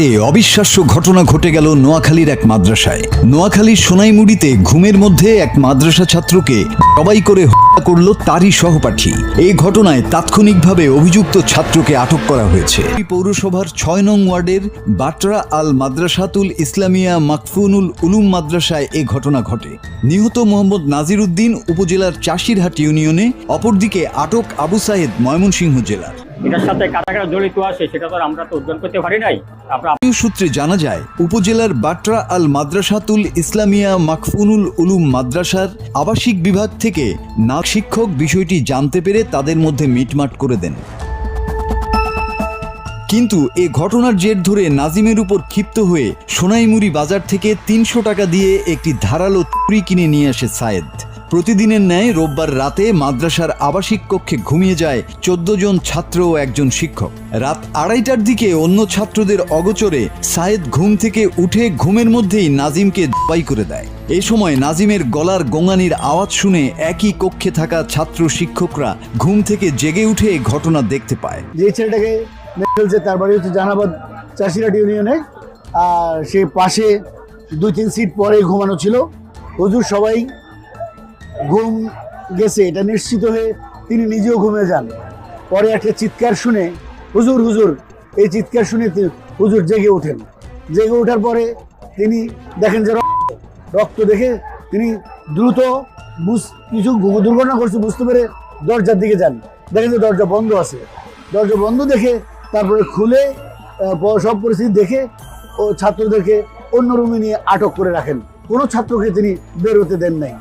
রাতে অবিশ্বাস্য ঘটনা ঘটে গেল নোয়াখালীর এক মাদ্রাসায়। নোয়াখালীর সোনাইমুড়িতে ঘুমের মধ্যে এক মাদ্রাসা ছাত্রকে সবাই করে হত্যা করল তারই সহপাঠী। এই ঘটনায় তাৎক্ষণিকভাবে অভিযুক্ত ছাত্রকে আটক করা হয়েছে। পৌরসভার ছয় নং ওয়ার্ডের বাটরা আল মাদ্রাসাতুল ইসলামিয়া মাকফুনুল উলুম মাদ্রাসায় এ ঘটনা ঘটে। নিহত মোহাম্মদ নাজির উদ্দিন উপজেলার চাষিরহাট ইউনিয়নে, অপরদিকে আটক আবু সাহেদ ময়মনসিংহ জেলার। এটার সাথে কারা কারা জড়িত আছে, সেটা তো আমরা তো উদ্ধার করতে পারি নাই। সূত্রে জানা যায়, উপজেলার বাটরা আল মাদ্রাসাতুল ইসলামিয়া মাকফুনুল উলুম মাদ্রাসার আবাসিক বিভাগ থেকে না শিক্ষক বিষয়টি জানতে পেরে তাদের মধ্যে মিটমাট করে দেন। কিন্তু এ ঘটনার জের ধরে নাজিমের উপর ক্ষিপ্ত হয়ে সোনাইমুড়ি বাজার থেকে তিনশো টাকা দিয়ে একটি ধারালো তুড়ি কিনে নিয়ে আসে সায়েদ। প্রতিদিনের ন্যায় রোববার রাতে মাদ্রাসার আবাসিক কক্ষে ঘুমিয়ে যায় চোদ্দ জন ছাত্র ও একজন শিক্ষক। রাত আড়াইটার দিকে অন্য ছাত্রদের অগোচরে সায়েদ ঘুম থেকে উঠে ঘুমের মধ্যেই নাজিমকে জবাই করে দেয়। এই সময় নাজিমের গলার গোঙানির আওয়াজ শুনে একই কক্ষে থাকা ছাত্র শিক্ষকরা ঘুম থেকে জেগে উঠে ঘটনা দেখতে পায়। যে ছেলেটাকে ফেলছে, তার বাড়ি হচ্ছে জাহানাবাদ চাষিরাট ইউনিয়নে। আর সে পাশে দুই তিন সিট পরে ঘুমানো ছিল। হুজুর সবাই ঘুম গেছে, এটা নিশ্চিত হয়ে তিনি নিজেও ঘুমিয়ে যান। পরে একটা চিৎকার শুনে হুজুর হুজুর, এই চিৎকার শুনে হুজুর জেগে ওঠেন। জেগে ওঠার পরে তিনি দেখেন যে রক্ত দেখে তিনি দ্রুত বুঝ কিছু দুর্ঘটনা করছে বুঝতে পেরে দরজার দিকে যান। দেখেন যে দরজা বন্ধ আছে। দরজা বন্ধ দেখে তারপরে খুলে সব পরিস্থিতি দেখে ও ছাত্রদেরকে অন্য রুমে নিয়ে আটক করে রাখেন। কোনো ছাত্রকে তিনি বেরোতে দেন নাই।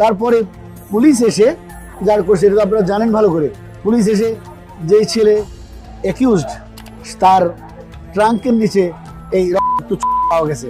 তারপরে পুলিশ এসে, যার করছে এটা আপনারা জানেন ভালো করে, পুলিশ এসে যেই ছেলে অ্যাকিউজড তার ট্রাঙ্কের নিচে এই রক্ত পাওয়া গেছে।